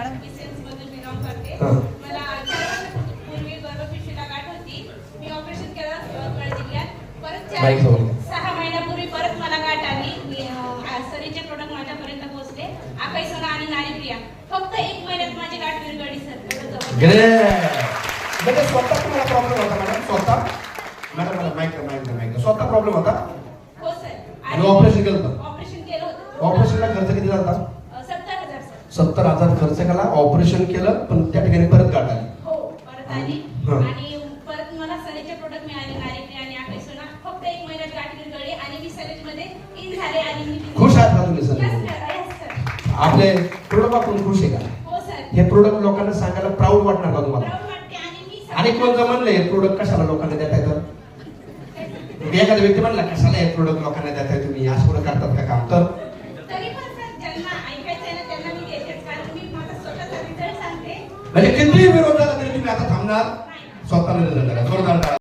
Madam. मला चार वर्षापूर्वी गर्भपिशवीला गाठ होती. मी ऑपरेशन केलं यवतमाळ जिल्ह्यात परत सहा महिन्यापूर्वी परत मला गाठ आली. सरीचे प्रोडक्ट माझ्यापर्यंत पोहोचले. आकाई सोना आणि नारीप्रिया फक्त एक महिन्यात माझी गाठ विरघळली सर. म्हणजे स्वतः तुम्हाला प्रॉब्लेम होता मॅडम स्वतः? मॅडम मला माहिती आहे माहिती आहे माहिती आहे. स्वतः प्रॉब्लेम होता? हो सर. ऑपरेशन केलं होतं? ऑपरेशन केलं होतं. ऑपरेशनला खर्च किती झाला अं, सत्तर हजार सर सत्तर हजार खर्च केला ऑपरेशन केलं पण त्या ठिकाणी परत गाठ आली. हो परत आली. हा. आणि परत मला सनेचे प्रोडक्ट मिळाले नारीप्रिया आणि आकाई सोना फक्त एक महिन्यात गाठ विरघळली आणि मी सनेजमध्ये इन झाले आणि मी खुश आहात का तुम्ही sir Yes, sir. Yes, sir. आपले प्रोडक्ट वापरून खुश आहे का? हो सर हे प्रोडक्ट लोकांना सांगायला प्राऊड वाटणार का तुम्हाला? Proud वाटते आणि मी सर- आणि कोण जर म्हणले हे प्रोडक्ट कशाला लोकांना देताय तर? मग एखादा व्यक्ती म्हणला कशाला हे प्रोडक्ट लोकांना देताय तुम्ही? असं पुढे करतात का काम? तर तरी पण सर ज्यांना ऐकायचं आहे ना म्हणजे किती विरोध झाला तरी तुम्ही आता थांबणार. स्वतःला.